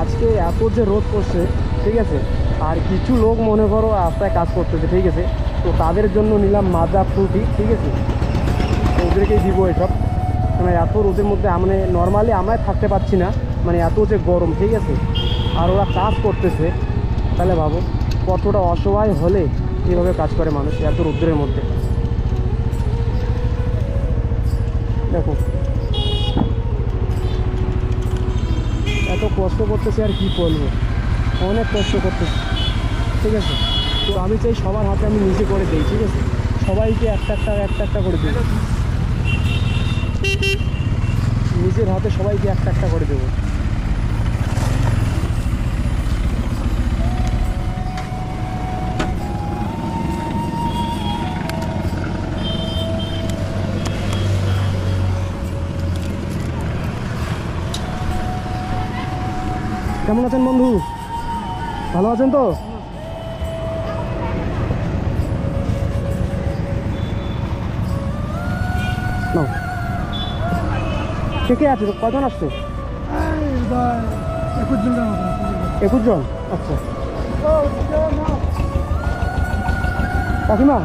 আজকে এত যে রোদ করছে ঠিক আছে? আর কিছু লোক মনে করো রাস্তায় কাজ করতেছে, ঠিক আছে? তো তাদের জন্য নিলাম মাজা ফ্রুটি ঠিক আছে? ওদেরকেই দিব এসব। মানে এত রোদের মধ্যে মানে নর্মালি আমরাই থাকতে পারছি না মানে এত যে গরম, ঠিক আছে? আর ওরা কাজ করতেছে, তাহলে ভাবো, কতটা অসহায় হলে এইভাবে কাজ করে মানুষ এত রোদ্রের মধ্যে। দেখো এত কষ্ট করতেছি আর কি বলব? অনেক কষ্ট করতেছি। ঠিক আছে? তো আমি চাই সবার হাতে আমি নিজে করে দিই, ঠিক আছে? সবাইকে একটা একটা একটা একটা করে দেবো। নিজের হাতে সবাইকে একটা একটা করে দেবো। কেমন আছেন বন্ধু? ভালো আছেন তো? কে কে আছে? কজন আসছে? একুশ জন? আচ্ছা। কাকিমা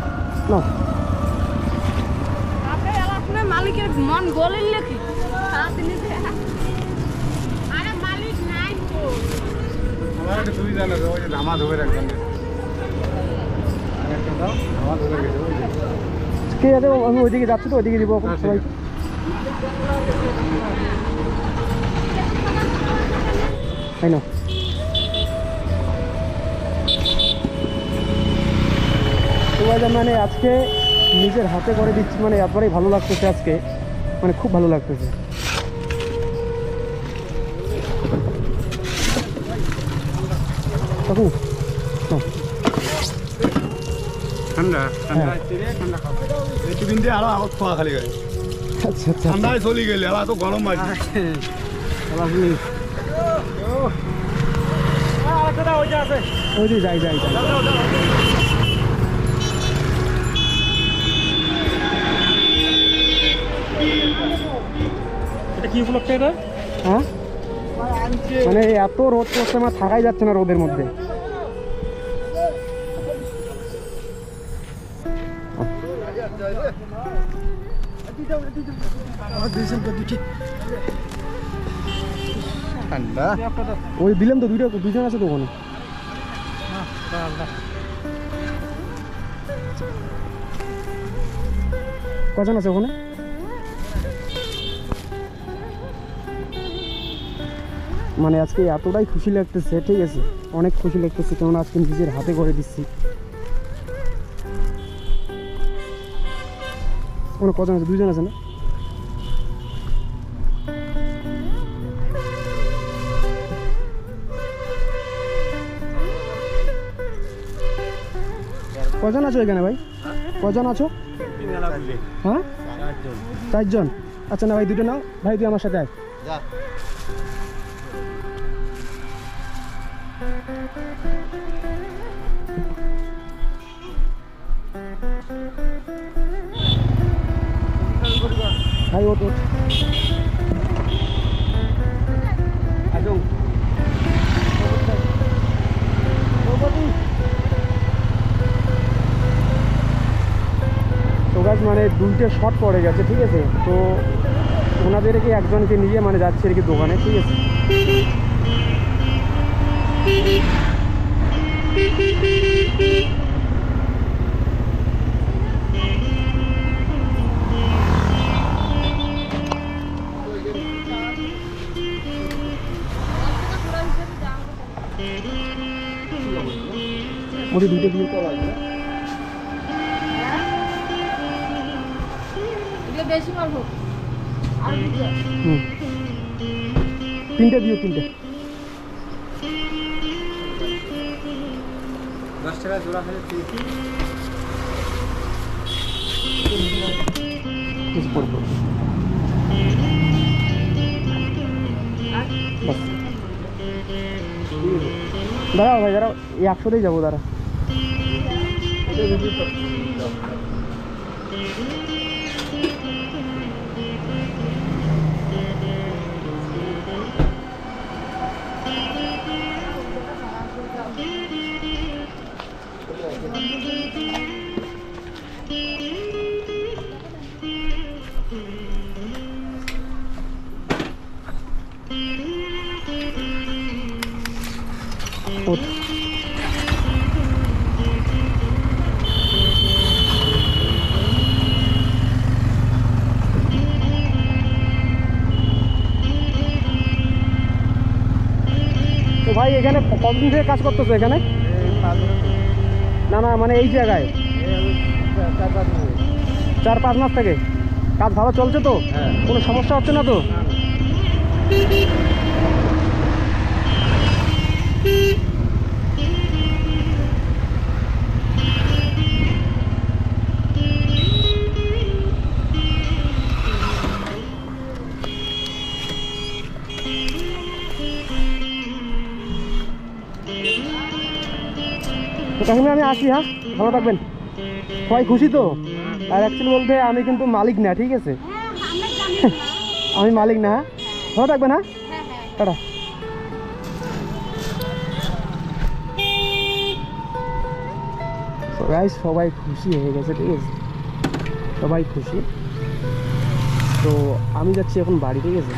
না মালিকের মন গলেন নাকি ধামা ধরে রাখবেন একটা দাও ধামা ধরে গেছে ওই যে। কে আছে আমি ওইদিকে যাচ্ছি তো ওইদিকে দিব হ্যাঁ, ঠিক সবাই তাই না। মানে আজকে নিজের হাতে করে দিচ্ছি মানে এতটাই ভালো লাগতেছে আজকে। মানে খুব ভালো লাগতেছে। কাকু। ঠান্ডা ঠান্ডা। ঠান্ডা দুদিন দিয়ে আরও আবার খোয়া খালি গাড়ি আচ্ছা আচ্ছা। ঠান্ডায় চলে গেলে আবার তো গরম আছে ওই যে যাই যাই যাই। কি উপলক্ষে এটা? হ্যাঁ? মানে এত রোদ করছে আমার থাকাই যাচ্ছে না রোদের মধ্যে। ওই দিলাম তো দুইটা দুজন আছে তো ওখানে। কজন আছে ওখানে? মানে আজকে এতটাই খুশি লাগতেছে ঠিক আছে? অনেক খুশি লাগতেছে কেননা আজকে নিজের হাতে করে দিচ্ছি। ওখানে কজন আছে দুজন আছে না? কজন আছো এখানে ভাই? কজন আছো? হ্যাঁ? চারজন। আচ্ছা না ভাই দুটো নাও। ভাই তুই আমার সাথে আয়। ভাই ওট ওট মানে দুইটা শট পড়ে গেছে, ঠিক আছে? তো ওনাদেরকে একজনকে নিয়ে মানে যাচ্ছে আর কি দোকানে, ঠিক আছে? ওটি দুইটা দিয়ে করা আছে এগুলো বেশি পারব আর দুটো। হুম তিনটে দিও তিনটে দশ টাকা জোড়া হলে দাঁড়াও ভাই দাঁড়াও এই একশোতেই যাব দাঁড়া। তো ভাই এখানে কতদিন থেকে কাজ করতেছো এখানে? না না মানে এই জায়গায়? চার পাঁচ মাস থেকে। কাজ ভালো চলছে তো? হ্যাঁ। কোনো সমস্যা হচ্ছে না তো? Beep. কাকিমা আমি আসি হ্যাঁ? ভালো থাকবেন। সবাই খুশি তো? আর অ্যাকচুয়ালি বলতে আমি কিন্তু মালিক না ঠিক আছে? হ্যাঁ আমি মালিক না হ্যাঁ? ভালো থাকবেন হ্যাঁ? টাটা। সবাই সবাই খুশি হয়ে গেছে ঠিক আছে? সবাই খুশি। তো আমি যাচ্ছি এখন বাড়ি ঠিক আছে?